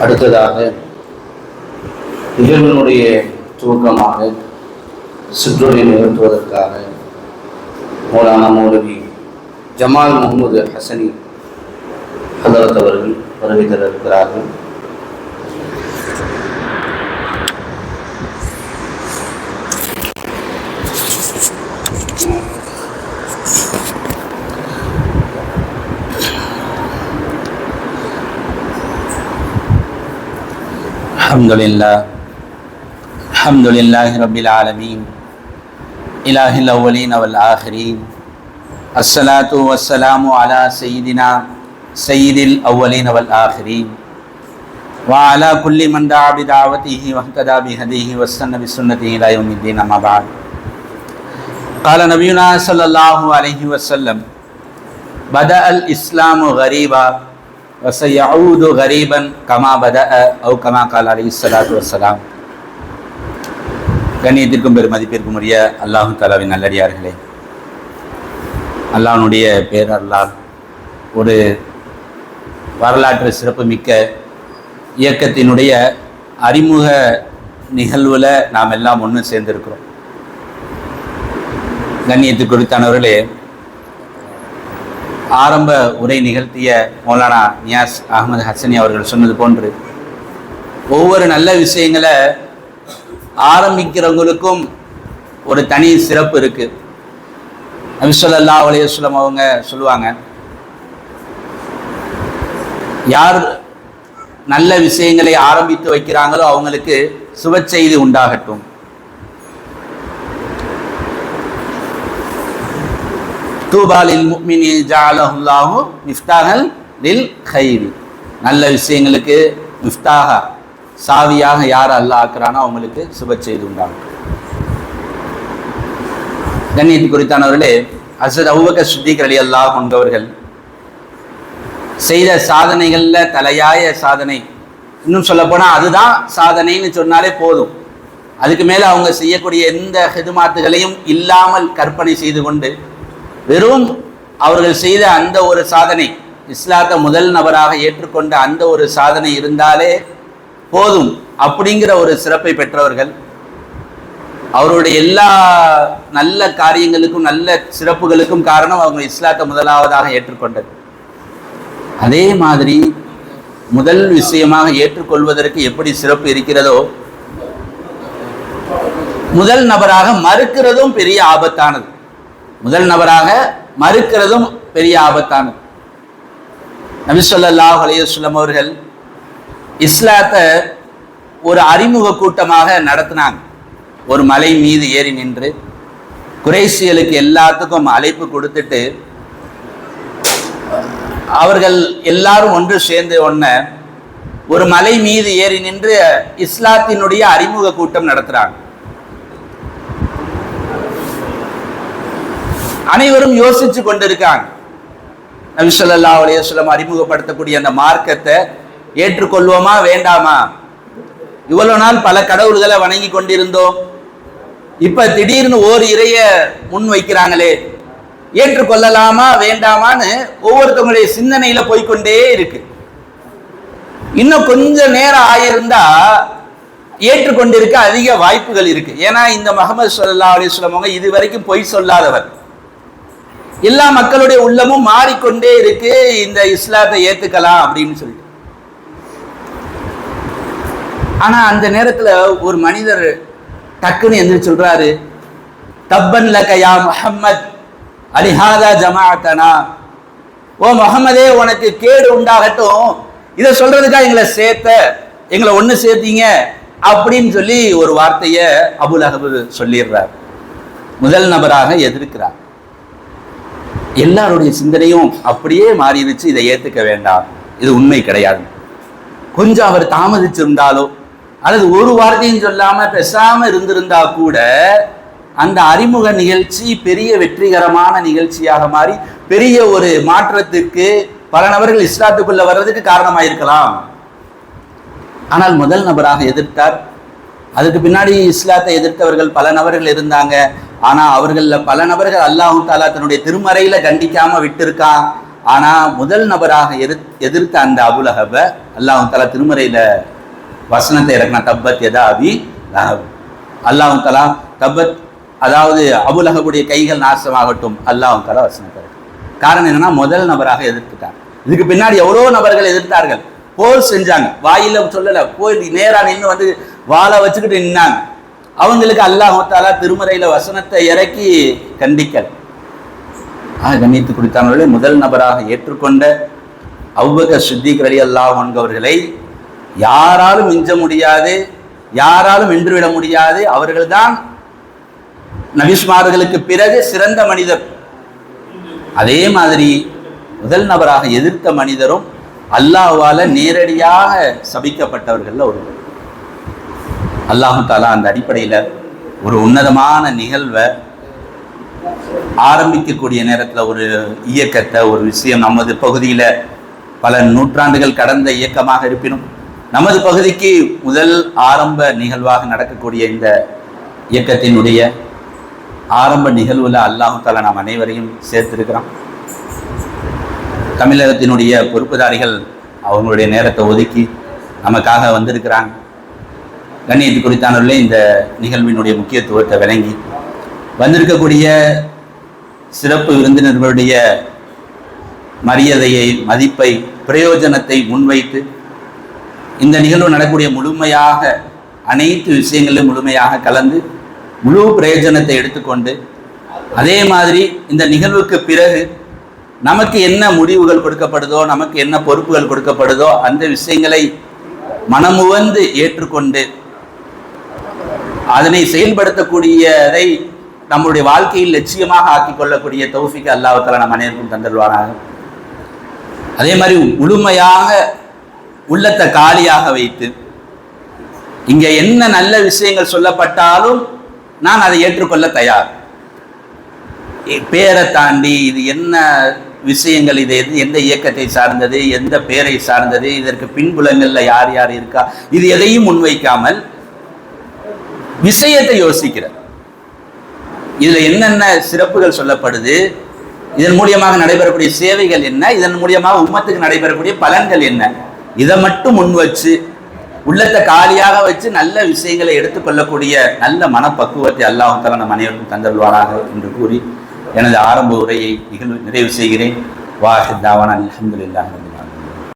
அடுத்ததாக நிகழ்வினுடைய துவக்கமாக சிற்றுரை நிகழ்த்துவதற்காக மௌலானா மௌலவி ஜமால் முகமது ஹசனி ஹதரத் அவர்கள் வருகை தர இருக்கிறார்கள் الحمد لله الحمد لله رب العالمين إله الأولين والآخرين الصلاة والسلام على سيدنا سيد الأولين والآخرين وعلى كل من دعا بدعوته واهتدى بهديه واستنى بسنته إلى يوم الدين أما بعد. قال نبينا صلى الله عليه وسلم، بدأ الإسلام غريبا வசயூது கரீபன் கமா பத அவு கமா கால் அலி சலாத்து வசலாம் கண்ணியத்திற்கும் பெரும் மதிப்பிற்கும் உரிய அல்லாஹு தாலாவின் நல்லடியார்களே. அல்லாஹனுடைய பேரல்லால் ஒரு வரலாற்று சிறப்புமிக்க இயக்கத்தினுடைய அறிமுக நிகழ்வில் நாம் எல்லாம் ஒன்று சேர்ந்திருக்கிறோம். கண்ணியத்துக்குரித்தானவர்களே ஆரம்ப உரை நிகழ்த்திய மௌலானா நியாஸ் அகமது ஹசனி அவர்கள் சொன்னது போன்று ஒவ்வொரு நல்ல விஷயங்களை ஆரம்பிக்கிறவங்களுக்கும் ஒரு தனி சிறப்பு இருக்குது நபிசல்லா அலையுஸ்லம் அவங்க சொல்லுவாங்க யார் நல்ல விஷயங்களை ஆரம்பித்து வைக்கிறாங்களோ அவங்களுக்கு சுபச்செய்தி உண்டாகட்டும். தூபாலில் முக்மினி ஜாலஹுல்லாஹு மிஃப்தாகல் லில் நல்ல விஷயங்களுக்கு மிஃப்தாக சாவியாக யார் அல்லாஹ் ஆக்குறானோ அவங்களுக்கு சுப செய்தி உண்டாகும். கண்ணியத்து குறித்தானவர்களே அசத் அவுபக்க சுத்திகர் அலி அல்லாஹ் கொண்டவர்கள் செய்த சாதனைகளில் தலையாய சாதனை. இன்னும் சொல்லப்போனால் அதுதான் சாதனைன்னு சொன்னாலே போதும். அதுக்கு மேலே அவங்க செய்யக்கூடிய எந்த ஹெதுமாத்துகளையும் இல்லாமல் கற்பனை செய்து கொண்டு வெறும் அவர்கள் செய்த அந்த ஒரு சாதனை இஸ்லாத்தை முதல் நபராக ஏற்றுக்கொண்ட அந்த ஒரு சாதனை இருந்தாலே போதும் அப்படிங்கிற ஒரு சிறப்பை பெற்றவர்கள். அவருடைய எல்லா நல்ல காரியங்களுக்கும் நல்ல சிறப்புகளுக்கும் காரணம் அவங்க இஸ்லாத்தை முதலாவதாக ஏற்றுக்கொண்டது. அதே மாதிரி முதல் விஷயமாக ஏற்றுக்கொள்வதற்கு எப்படி சிறப்பு இருக்கிறதோ முதல் நபராக மறுக்கிறதும் பெரிய ஆபத்தானது. முதல் நபராக மறுக்கிறதும் பெரிய ஆபத்தானது. நபிசல்லாஹ் அலையுஸ்லம் அவர்கள் இஸ்லாத்தை ஒரு அறிமுக கூட்டமாக நடத்தினாங்க. ஒரு மலை மீது ஏறி நின்று குறைசியலுக்கு எல்லாத்துக்கும் அழைப்பு கொடுத்துட்டு அவர்கள் எல்லாரும் ஒன்று சேர்ந்து ஒன்ன ஒரு மலை மீது ஏறி நின்று இஸ்லாத்தினுடைய அறிமுக கூட்டம் நடத்துறாங்க. அனைவரும் யோசிச்சு கொண்டிருக்காங்க. நபிசல்லா அலையம் அறிமுகப்படுத்தக்கூடிய அந்த மார்க்கத்தை ஏற்றுக்கொள்வோமா வேண்டாமா? இவ்வளவு நாள் பல கடவுள்களை வணங்கி கொண்டிருந்தோம். இப்ப திடீர்னு ஓர் இறைய முன் வைக்கிறாங்களே. ஏற்றுக்கொள்ளலாமா வேண்டாமான்னு ஒவ்வொருத்தவங்களுடைய சிந்தனையில போய்கொண்டே இருக்கு. இன்னும் கொஞ்ச நேரம் ஆயிருந்தா ஏற்றுக்கொண்டிருக்க அதிக வாய்ப்புகள் இருக்கு. ஏன்னா இந்த முகமது சொல்லா அலிஸ்லாம் அவங்க இது வரைக்கும் பொய் சொல்லாதவர். எல்லா மக்களுடைய உள்ளமும் மாறிக்கொண்டே இருக்கு. இந்த இஸ்லாத்தை ஏத்துக்கலாம் அப்படின்னு சொல்லிட்டு. ஆனா அந்த நேரத்துல ஒரு மனிதர் டக்குன்னு எந்திரிச்சு சொல்றாரு தப்பன் லக்கயா முஹம்மத் அலிஹாதா ஜமாத்தனா ஓ முகமதே உனக்கு கேடு உண்டாகட்டும். இதை சொல்றதுக்காக எங்களை சேர்த்த? எங்களை ஒன்று சேர்த்தீங்க? அப்படின்னு சொல்லி ஒரு வார்த்தையை அபுல் அகபு சொல்லிடுறார். முதல் நபராக எதிர்க்கிறார். எல்லாருடைய சிந்தனையும் அப்படியே மாறிடுச்சு. இதை ஏத்துக்க வேண்டாம். இது உண்மை கிடையாது. கொஞ்சம் அவர் தாமதிச்சிருந்தாலோ அல்லது ஒரு வார்த்தையும் சொல்லாம பேசாம இருந்திருந்தா கூட அந்த அறிமுக நிகழ்ச்சி பெரிய வெற்றிகரமான நிகழ்ச்சியாக மாறி பெரிய ஒரு மாற்றத்துக்கு பல நபர்கள் இஸ்லாத்துக்குள்ள வர்றதுக்கு காரணமாயிருக்கலாம். ஆனால் முதல் நபராக எதிர்த்தார். அதுக்கு பின்னாடி இஸ்லாத்தை எதிர்த்தவர்கள் பல நபர்கள் இருந்தாங்க. ஆனால் அவர்களில் பல நபர்கள் அல்லாஹு தாலா தன்னுடைய திருமறையில் கண்டிக்காமல் விட்டுருக்கா? ஆனால் முதல் நபராக எதிர் எதிர்த்த அந்த அபுலகவை அல்லாஹ் தாலா திருமறையில் வசனத்தை இறக்கின தப்பத் எதா லஹப். அல்லாஹ் தலா தப்பத் அதாவது அபுலஹபுடைய கைகள் நாசமாகட்டும். அல்லாஹ் தலா வசனத்தை காரணம் என்னன்னா முதல் நபராக எதிர்த்துட்டார் இதுக்கு பின்னாடி எவ்வளோ நபர்கள் எதிர்த்தார்கள். போர் செஞ்சாங்க. வாயில சொல்லலை. போய் நேராக நின்று வந்து வாளை வச்சுக்கிட்டு நின்னாங்க. அவங்களுக்கு அல்லாஹ் மத்தாலா திருமறையில வசனத்தை இறக்கி கண்டிக்கல். ஆக கண்ணித்து குடித்தானவர்களே முதல் நபராக ஏற்றுக்கொண்ட அவ்வக சித்திக் ரலி அல்லாஹ் என்பவர்களை யாராலும் மிஞ்ச முடியாது யாராலும் வென்றுவிட முடியாது. அவர்கள்தான் நபிஸ்மார்களுக்கு பிறகு சிறந்த மனிதர். அதே மாதிரி முதல் நபராக எதிர்த்த மனிதரும் அல்லாஹ்வால நேரடியாக சபிக்கப்பட்டவர்களில் ஒருவர். அல்லாஹு தாலா அந்த அடிப்படையில் ஒரு உன்னதமான நிகழ்வை ஆரம்பிக்கக்கூடிய நேரத்தில் ஒரு இயக்கத்தை ஒரு விஷயம் நமது பகுதியில் பல நூற்றாண்டுகள் கடந்த இயக்கமாக இருப்பினும் நமது பகுதிக்கு முதல் ஆரம்ப நிகழ்வாக நடக்கக்கூடிய இந்த இயக்கத்தினுடைய ஆரம்ப நிகழ்வில் அல்லாஹு தாலா நாம் அனைவரையும் சேர்த்திருக்கிறோம். தமிழகத்தினுடைய பொறுப்புதாரிகள் அவங்களுடைய நேரத்தை ஒதுக்கி நமக்காக வந்திருக்கிறாங்க. கண்ணியத்து குறித்தானவர்களே இந்த நிகழ்வினுடைய முக்கியத்துவத்தை விளங்கி வந்திருக்கக்கூடிய சிறப்பு விருந்தினர்களுடைய மரியாதையை மதிப்பை பிரயோஜனத்தை முன்வைத்து இந்த நிகழ்வு நடக்கக்கூடிய முழுமையாக அனைத்து விஷயங்களிலும் முழுமையாக கலந்து முழு பிரயோஜனத்தை எடுத்துக்கொண்டு அதே மாதிரி இந்த நிகழ்வுக்கு பிறகு நமக்கு என்ன முடிவுகள் கொடுக்கப்படுதோ நமக்கு என்ன பொறுப்புகள் கொடுக்கப்படுதோ அந்த விஷயங்களை மனமுவந்து ஏற்றுக்கொண்டு அதனை செயல்படுத்தக்கூடியதை நம்முடைய வாழ்க்கையில் லட்சியமாக ஆக்கி கொள்ளக்கூடிய தௌஃபிக் அல்லாஹால நம் அனைவருக்கும் தந்தல்வாராக அதே மாதிரி முழுமையாக உள்ளத்தை காலியாக வைத்து இங்க என்ன நல்ல விஷயங்கள் சொல்லப்பட்டாலும் நான் அதை ஏற்றுக்கொள்ள தயார். பேரை தாண்டி இது என்ன விஷயங்கள் இது எது எந்த இயக்கத்தை சார்ந்தது எந்த பேரை சார்ந்தது இதற்கு பின்புலங்களில் யார் யார் இருக்கா இது எதையும் முன்வைக்காமல் விஷயத்தை யோசிக்கிறார். இதுல என்னென்ன சிறப்புகள் சொல்லப்படுது? இதன் மூலியமாக நடைபெறக்கூடிய சேவைகள் என்ன? இதன் மூலியமாக உம்மத்துக்கு நடைபெறக்கூடிய பலன்கள் என்ன? இதை மட்டும் முன் வச்சு உள்ளத்தை காலியாக வச்சு நல்ல விஷயங்களை எடுத்துக்கொள்ளக்கூடிய நல்ல மனப்பக்குவத்தை அல்லாஹால நம் அனைவருக்கும் தந்தல்வாராக என்று கூறி எனது ஆரம்ப உரையை நிகழ்வு நிறைவு செய்கிறேன். வாஹித் தாவான் அலமதுல்லாஹ்